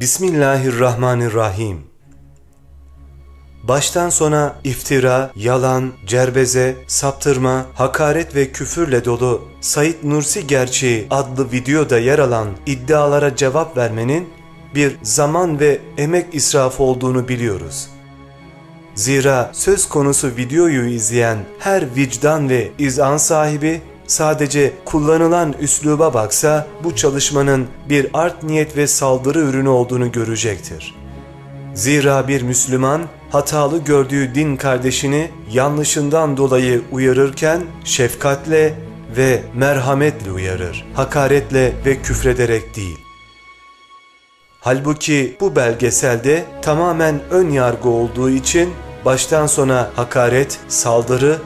Bismillahirrahmanirrahim. Baştan sona iftira, yalan, cerbeze, saptırma, hakaret ve küfürle dolu Said Nursi Gerçeği adlı videoda yer alan iddialara cevap vermenin bir zaman ve emek israfı olduğunu biliyoruz. Zira söz konusu videoyu izleyen her vicdan ve izan sahibi sadece kullanılan üsluba baksa bu çalışmanın bir art niyet ve saldırı ürünü olduğunu görecektir. Zira bir Müslüman hatalı gördüğü din kardeşini yanlışından dolayı uyarırken şefkatle ve merhametle uyarır, hakaretle ve küfrederek değil. Halbuki bu belgeselde tamamen ön yargı olduğu için baştan sona hakaret, saldırı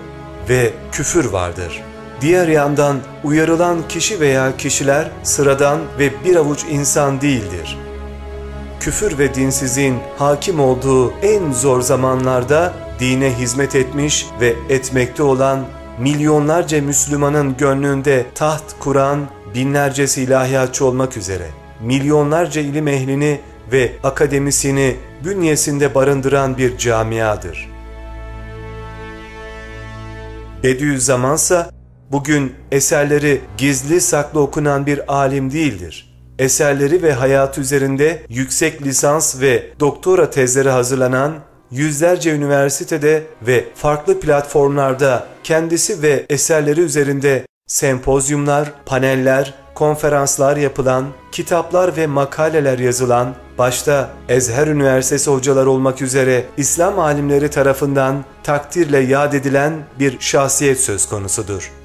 ve küfür vardır. Diğer yandan uyarılan kişi veya kişiler sıradan ve bir avuç insan değildir. Küfür ve dinsizliğin hakim olduğu en zor zamanlarda dine hizmet etmiş ve etmekte olan milyonlarca Müslümanın gönlünde taht kuran binlerce ilahiyatçı olmak üzere milyonlarca ilim ehlini ve akademisini bünyesinde barındıran bir camiadır. Bediüzzamansa bugün eserleri gizli saklı okunan bir alim değildir. Eserleri ve hayatı üzerinde yüksek lisans ve doktora tezleri hazırlanan yüzlerce üniversitede ve farklı platformlarda kendisi ve eserleri üzerinde sempozyumlar, paneller, konferanslar yapılan, kitaplar ve makaleler yazılan, başta Ezher Üniversitesi hocaları olmak üzere İslam alimleri tarafından takdirle yad edilen bir şahsiyet söz konusudur.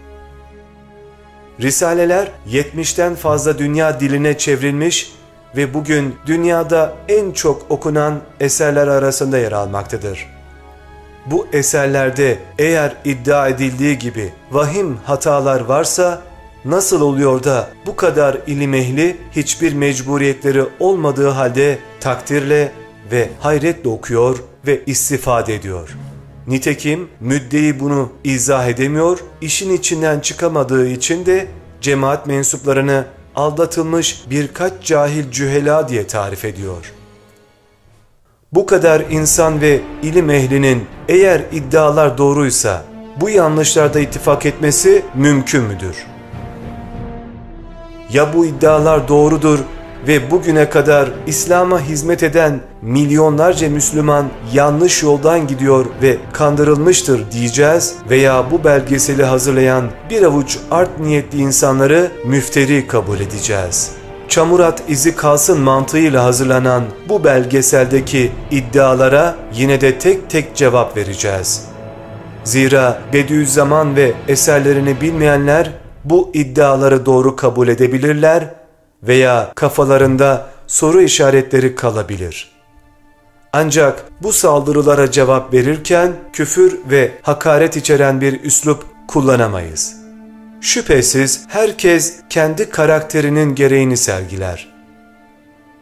Risaleler 70'ten fazla dünya diline çevrilmiş ve bugün dünyada en çok okunan eserler arasında yer almaktadır. Bu eserlerde eğer iddia edildiği gibi vahim hatalar varsa nasıl oluyor da bu kadar ilim ehli hiçbir mecburiyetleri olmadığı halde takdirle ve hayretle okuyor ve istifade ediyor. Nitekim müddeyi bunu izah edemiyor, işin içinden çıkamadığı için de cemaat mensuplarını aldatılmış birkaç cahil cühela diye tarif ediyor. Bu kadar insan ve ilim ehlinin eğer iddialar doğruysa bu yanlışlarda ittifak etmesi mümkün müdür? Ya bu iddialar doğrudur ve bugüne kadar İslam'a hizmet eden milyonlarca Müslüman yanlış yoldan gidiyor ve kandırılmıştır diyeceğiz veya bu belgeseli hazırlayan bir avuç art niyetli insanları müfteri kabul edeceğiz. Çamurat izi kalsın mantığıyla hazırlanan bu belgeseldeki iddialara yine de tek tek cevap vereceğiz. Zira Bediüzzaman ve eserlerini bilmeyenler bu iddiaları doğru kabul edebilirler veya kafalarında soru işaretleri kalabilir. Ancak bu saldırılara cevap verirken küfür ve hakaret içeren bir üslup kullanamayız. Şüphesiz herkes kendi karakterinin gereğini sergiler.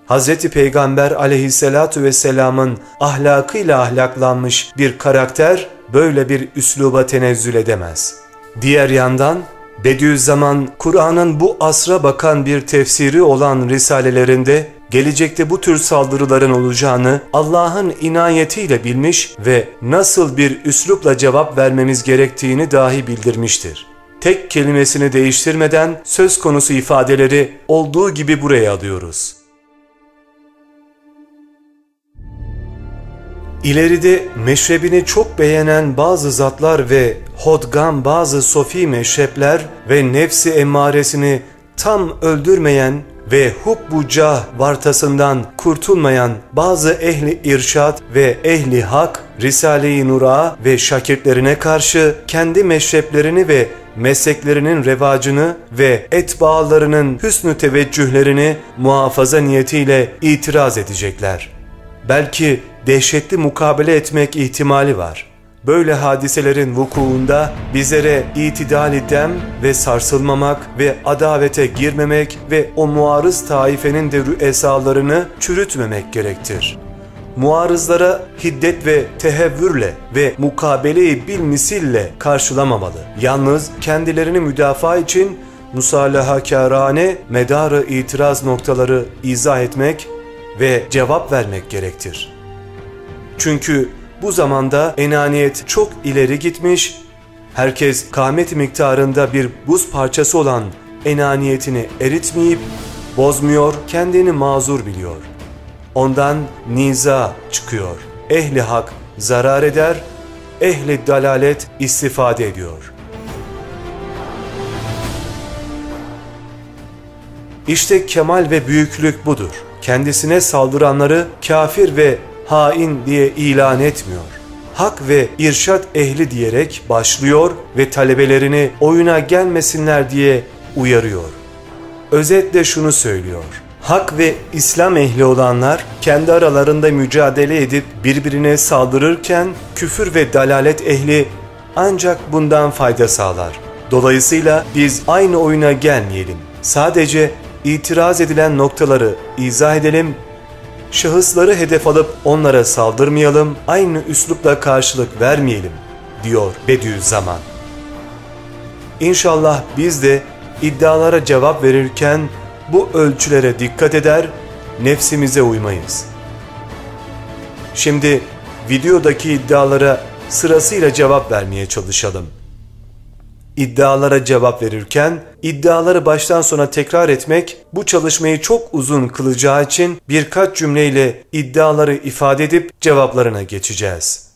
Hz. Peygamber aleyhissalatu vesselamın ahlakıyla ahlaklanmış bir karakter böyle bir üsluba tenezzül edemez. Diğer yandan Bediüzzaman Kur'an'ın bu asra bakan bir tefsiri olan risalelerinde gelecekte bu tür saldırıların olacağını Allah'ın inayetiyle bilmiş ve nasıl bir üslupla cevap vermemiz gerektiğini dahi bildirmiştir. Tek kelimesini değiştirmeden söz konusu ifadeleri olduğu gibi buraya alıyoruz. İleride meşrebini çok beğenen bazı zatlar ve hodgam bazı sofi meşrepler ve nefsi emmaresini tam öldürmeyen ve hubbu cah vartasından kurtulmayan bazı ehli irşat ve ehli hak Risale-i Nur'a ve şakirtlerine karşı kendi meşreplerini ve mesleklerinin revacını ve etbaalarının hüsnü teveccühlerini muhafaza niyetiyle itiraz edecekler. Belki dehşetli mukabele etmek ihtimali var. Böyle hadiselerin vukuunda bizlere itidal dem ve sarsılmamak ve adavete girmemek ve o muarız taifenin de rüesalarını çürütmemek gerektir. Muarızlara hiddet ve tehevvürle ve mukabeleyi bil misille karşılamamalı. Yalnız kendilerini müdafaa için musalaha kârane medarı itiraz noktaları izah etmek ve cevap vermek gerektir. Çünkü bu zamanda enaniyet çok ileri gitmiş, herkes kâmet miktarında bir buz parçası olan enaniyetini eritmeyip bozmuyor, kendini mazur biliyor. Ondan niza çıkıyor. Ehli hak zarar eder, ehli dalalet istifade ediyor. İşte kemal ve büyüklük budur. Kendisine saldıranları kafir ve hain diye ilan etmiyor. Hak ve irşat ehli diyerek başlıyor ve talebelerini oyuna gelmesinler diye uyarıyor. Özetle şunu söylüyor. Hak ve İslam ehli olanlar kendi aralarında mücadele edip birbirine saldırırken küfür ve dalalet ehli ancak bundan fayda sağlar. Dolayısıyla biz aynı oyuna gelmeyelim. Sadece itiraz edilen noktaları izah edelim, şahısları hedef alıp onlara saldırmayalım, aynı üslupla karşılık vermeyelim, diyor Bediüzzaman. İnşallah biz de iddialara cevap verirken bu ölçülere dikkat eder, nefsimize uymayız. Şimdi videodaki iddialara sırasıyla cevap vermeye çalışalım. İddialara cevap verirken iddiaları baştan sona tekrar etmek bu çalışmayı çok uzun kılacağı için birkaç cümleyle iddiaları ifade edip cevaplarına geçeceğiz.